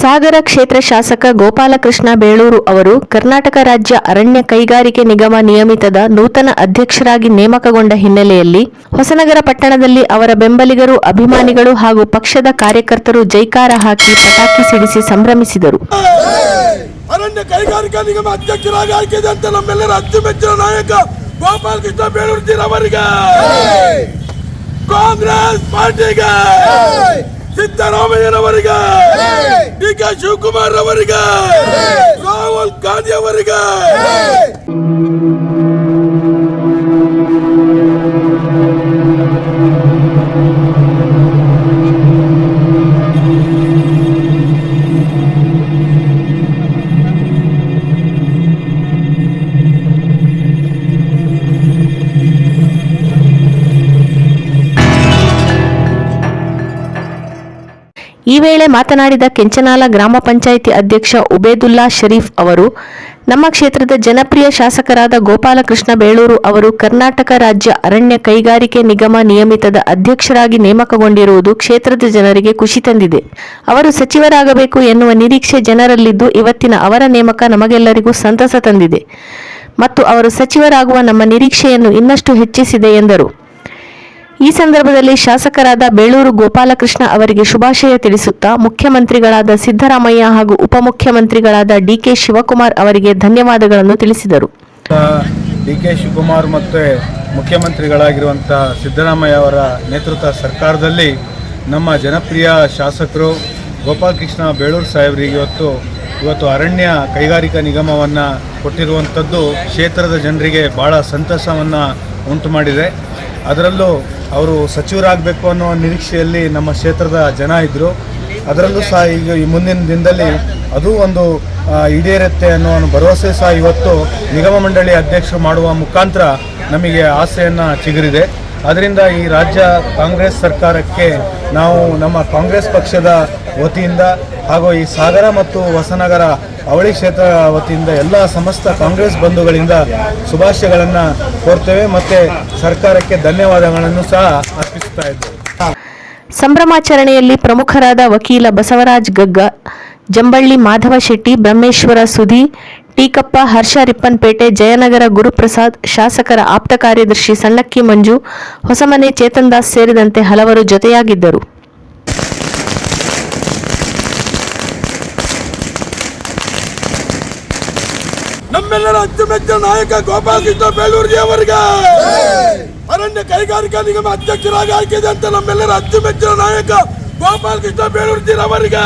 ಸಾಗರ ಕ್ಷೇತ್ರ ಶಾಸಕ ಗೋಪಾಲಕೃಷ್ಣ ಬೇಳೂರು ಅವರು ಕರ್ನಾಟಕ ರಾಜ್ಯ ಅರಣ್ಯ ಕೈಗಾರಿಕೆ ನಿಗಮ ನಿಯಮಿತದ ನೂತನ ಅಧ್ಯಕ್ಷರಾಗಿ ನೇಮಕಗೊಂಡ ಹಿನ್ನೆಲೆಯಲ್ಲಿ ಹೊಸನಗರ ಪಟ್ಟಣದಲ್ಲಿ ಅವರ ಬೆಂಬಲಿಗರು ಅಭಿಮಾನಿಗಳು ಹಾಗೂ ಪಕ್ಷದ ಕಾರ್ಯಕರ್ತರು ಜೈಕಾರ ಹಾಕಿ ಪಟಾಕಿ ಸಿಡಿಸಿ ಸಂಭ್ರಮಿಸಿದರು. ಅರಣ್ಯ ಕೈಗಾರಿಕಾ ನಿಗಮ ಅಧ್ಯಕ್ಷರಾಗಿ ಆಯ್ಕೆದಂತ ನಮ್ಮೆಲ್ಲರ ಅಚ್ಚುಮೆಚ್ಚಿನ ನಾಯಕ ಗೋಪಾಲ್ ಕೃಷ್ಣ ಬೇಳೂರ್ಜಿ ಅವರಿಗೆ. ಕಾಂಗ್ರೆಸ್ ಪಾರ್ಟಿಗೆ. ಸಿದ್ದರಾಮಯ್ಯನವರಿಗೆ ಡಿ ಕೆ ಶಿವಕುಮಾರ್ ಅವರಿಗೆ ರಾಹುಲ್ ಗಾಂಧಿ ಅವರಿಗೆ ಈ ವೇಳೆ ಮಾತನಾಡಿದ ಕೆಂಚನಾಲ ಗ್ರಾಮ ಪಂಚಾಯಿತಿ ಅಧ್ಯಕ್ಷ ಉಬೇದುಲ್ಲಾ ಶರೀಫ್ ಅವರು, ನಮ್ಮ ಕ್ಷೇತ್ರದ ಜನಪ್ರಿಯ ಶಾಸಕರಾದ ಗೋಪಾಲಕೃಷ್ಣ ಬೇಳೂರು ಅವರು ಕರ್ನಾಟಕ ರಾಜ್ಯ ಅರಣ್ಯ ಕೈಗಾರಿಕೆ ನಿಗಮ ನಿಯಮಿತದ ಅಧ್ಯಕ್ಷರಾಗಿ ನೇಮಕಗೊಂಡಿರುವುದು ಕ್ಷೇತ್ರದ ಜನರಿಗೆ ಖುಷಿ ತಂದಿದೆ. ಅವರು ಸಚಿವರಾಗಬೇಕು ಎನ್ನುವ ನಿರೀಕ್ಷೆ ಜನರಲ್ಲಿದ್ದು ಇವತ್ತಿನ ಅವರ ನೇಮಕ ನಮಗೆಲ್ಲರಿಗೂ ಸಂತಸ ತಂದಿದೆ. ಮತ್ತು ಅವರು ಸಚಿವರಾಗುವ ನಮ್ಮ ನಿರೀಕ್ಷೆಯನ್ನು ಇನ್ನಷ್ಟು ಹೆಚ್ಚಿಸಿದೆ ಎಂದರು. ಈ ಸಂದರ್ಭದಲ್ಲಿ ಶಾಸಕರಾದ ಬೇಳೂರು ಗೋಪಾಲಕೃಷ್ಣ ಅವರಿಗೆ ಶುಭಾಶಯ ತಿಳಿಸುತ್ತಾ ಮುಖ್ಯಮಂತ್ರಿಗಳಾದ ಸಿದ್ದರಾಮಯ್ಯ ಹಾಗೂ ಉಪಮುಖ್ಯಮಂತ್ರಿಗಳಾದ ಡಿಕೆ ಶಿವಕುಮಾರ್ ಅವರಿಗೆ ಧನ್ಯವಾದಗಳನ್ನು ತಿಳಿಸಿದರು. ಡಿ ಕೆ ಶಿವಕುಮಾರ್ ಮತ್ತು ಮುಖ್ಯಮಂತ್ರಿಗಳಾಗಿರುವಂಥ ಸಿದ್ದರಾಮಯ್ಯ ಅವರ ನೇತೃತ್ವ ಸರ್ಕಾರದಲ್ಲಿ ನಮ್ಮ ಜನಪ್ರಿಯ ಶಾಸಕರು ಗೋಪಾಲಕೃಷ್ಣ ಬೇಳೂರು ಸಾಹೇಬರಿಗೆ ಇವತ್ತು ಇವತ್ತು ಅರಣ್ಯ ಕೈಗಾರಿಕಾ ನಿಗಮವನ್ನು ಕೊಟ್ಟಿರುವಂಥದ್ದು ಕ್ಷೇತ್ರದ ಜನರಿಗೆ ಭಾಳ ಸಂತಸವನ್ನು ಉಂಟು ಮಾಡಿದೆ ಅದರಲ್ಲೂ ಅವರು ಸಚಿವರಾಗಬೇಕು ಅನ್ನೋ ನಿರೀಕ್ಷೆಯಲ್ಲಿ ನಮ್ಮ ಕ್ಷೇತ್ರದ ಜನ ಇದ್ದರು ಅದರಲ್ಲೂ ಸಹ ಈಗ ಈ ಮುಂದಿನ ದಿನದಲ್ಲಿ ಅದು ಒಂದು ಈಡೇರುತ್ತೆ ಅನ್ನೋ ಒಂದು ಭರವಸೆ ಸಹ ಇವತ್ತು ನಿಗಮ ಮಂಡಳಿ ಅಧ್ಯಕ್ಷರು ಮಾಡುವ ಮುಖಾಂತರ ನಮಗೆ ಆಸೆಯನ್ನು ಚಿಗುರಿದೆ. ಅದರಿಂದ ಈ ರಾಜ್ಯ ಕಾಂಗ್ರೆಸ್ ಸರ್ಕಾರಕ್ಕೆ ನಾವು ನಮ್ಮ ಕಾಂಗ್ರೆಸ್ ಪಕ್ಷದ ವತಿಯಿಂದ ಹಾಗೂ ಈ ಸಾಗರ ಮತ್ತು ಹೊಸನಗರ ಅವಳಿ ಕ್ಷೇತ್ರ ವತಿಯಿಂದ ಎಲ್ಲ ಸಮಸ್ತ ಕಾಂಗ್ರೆಸ್ ಬಂಧುಗಳಿಂದ ಶುಭಾಶಯಗಳನ್ನು ಕೋರ್ತೇವೆ ಮತ್ತು ಸರ್ಕಾರಕ್ಕೆ ಧನ್ಯವಾದಗಳನ್ನು ಸಹ ಅರ್ಪಿಸ್ತಾ ಇದ್ದೇವೆ. ಸಂಭ್ರಮಾಚರಣೆಯಲ್ಲಿ ಪ್ರಮುಖರಾದ ವಕೀಲ ಬಸವರಾಜ್ ಗಗ್ಗ, ಜಂಬಳ್ಳಿ ಮಾಧವ ಶೆಟ್ಟಿ, ಬ್ರಹ್ಮೇಶ್ವರ ಸುಧಿ ಟೀಕಪ್ಪ ಹರ್ಷ ರಿಪ್ಪನ್ಪೇಟೆ ಜಯನಗರ ಗುರುಪ್ರಸಾದ್ ಶಾಸಕರ ಆಪ್ತ ಕಾರ್ಯದರ್ಶಿ ಸಣ್ಣಕ್ಕಿ ಮಂಜು ಹೊಸಮನೆ ಚೇತನ್ ದಾಸ್ ಸೇರಿದಂತೆ ಹಲವರು ಜೊತೆಯಾಗಿದ್ದರು. ನಮ್ಮೆಲ್ಲರ ಅಚ್ಚುಮೆಚ್ಚಿನ ನಾಯಕ ಗೋಪಾಲ್ ಕೃಷ್ಣ ಬೇಲೂರ್ಜಿ ಅವರಿಗೆ ಅರಣ್ಯ ಕೈಗಾರಿಕಾ ನಿಗಮ ಅಧ್ಯಕ್ಷರಾಗಿ ಆಯ್ಕೆದಂತ ನಮ್ಮೆಲ್ಲರ ಅಚ್ಚುಮೆಚ್ಚಿನ ನಾಯಕ ಗೋಪಾಲ್ ಕೃಷ್ಣ ಬೇಲೂರ್ಜಿ ಅವರಿಗೆ